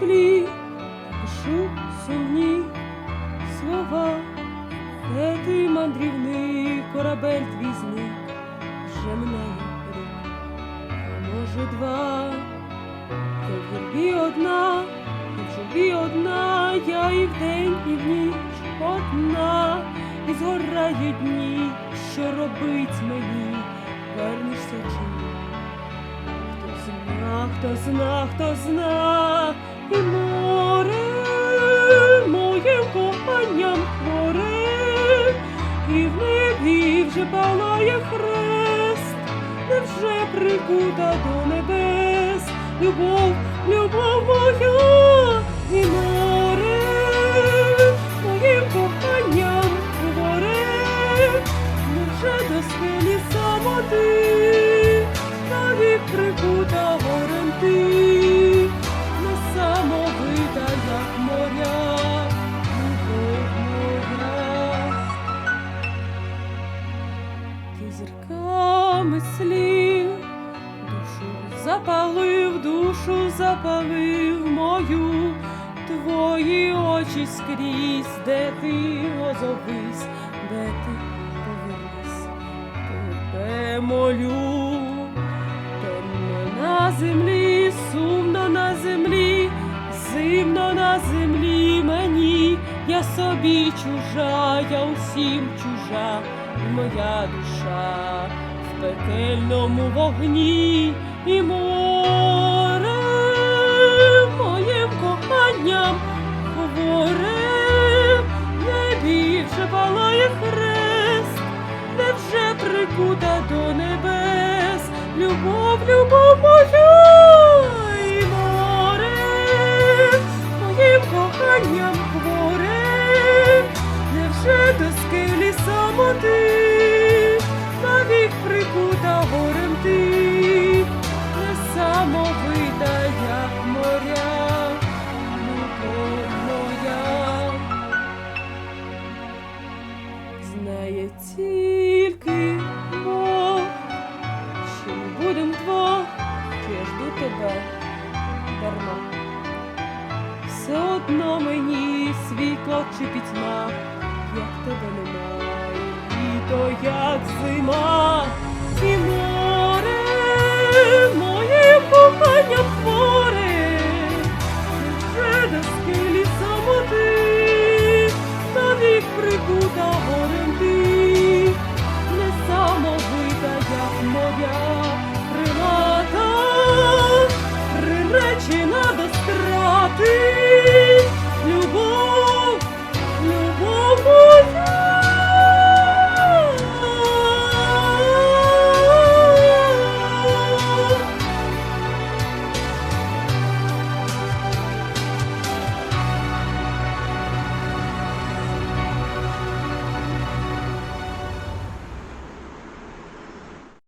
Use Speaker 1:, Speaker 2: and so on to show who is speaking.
Speaker 1: склі, пишу сумні слова, де ти мандрівний корабель твій зник, вже минає рік, а може два, я в юрбі одна, я в журбі одна, я і вдень, і в ніч одна, і згорають дні, що робить мені, вернешся чи. Хто зна, хто зна, хто зна, і море моїм коханням хворе, і в небі вже палає хрест, невже прикута до небес, любов, любов моя, і море моїм коханням хворе, невже до скелі самоти, навік прикута зірками слів, душу запалив, душу запалив мою, твої очі скрізь, де ти озовись, де ти повернись, тебе молю, темно на землі, чужа, я усім чужа, моя душа в пекельному вогні і море моїм коханням хворе, в небі вже палає хрест, невже прикута до небес, любов, любов моя, море, моїм коханням хворе, невже до скелі самоти, навік прикута горем ти, несамовита, як моря, любов моя знає тільки Бог, що ми будем вдвох, що я жду тебе дарма. Все одно мені світло чи пітьма, як тебе немає, то як зима, і море, моє кохання хворе, вже до скелі самоти, навік прибута горем ти, не самовита, як моя.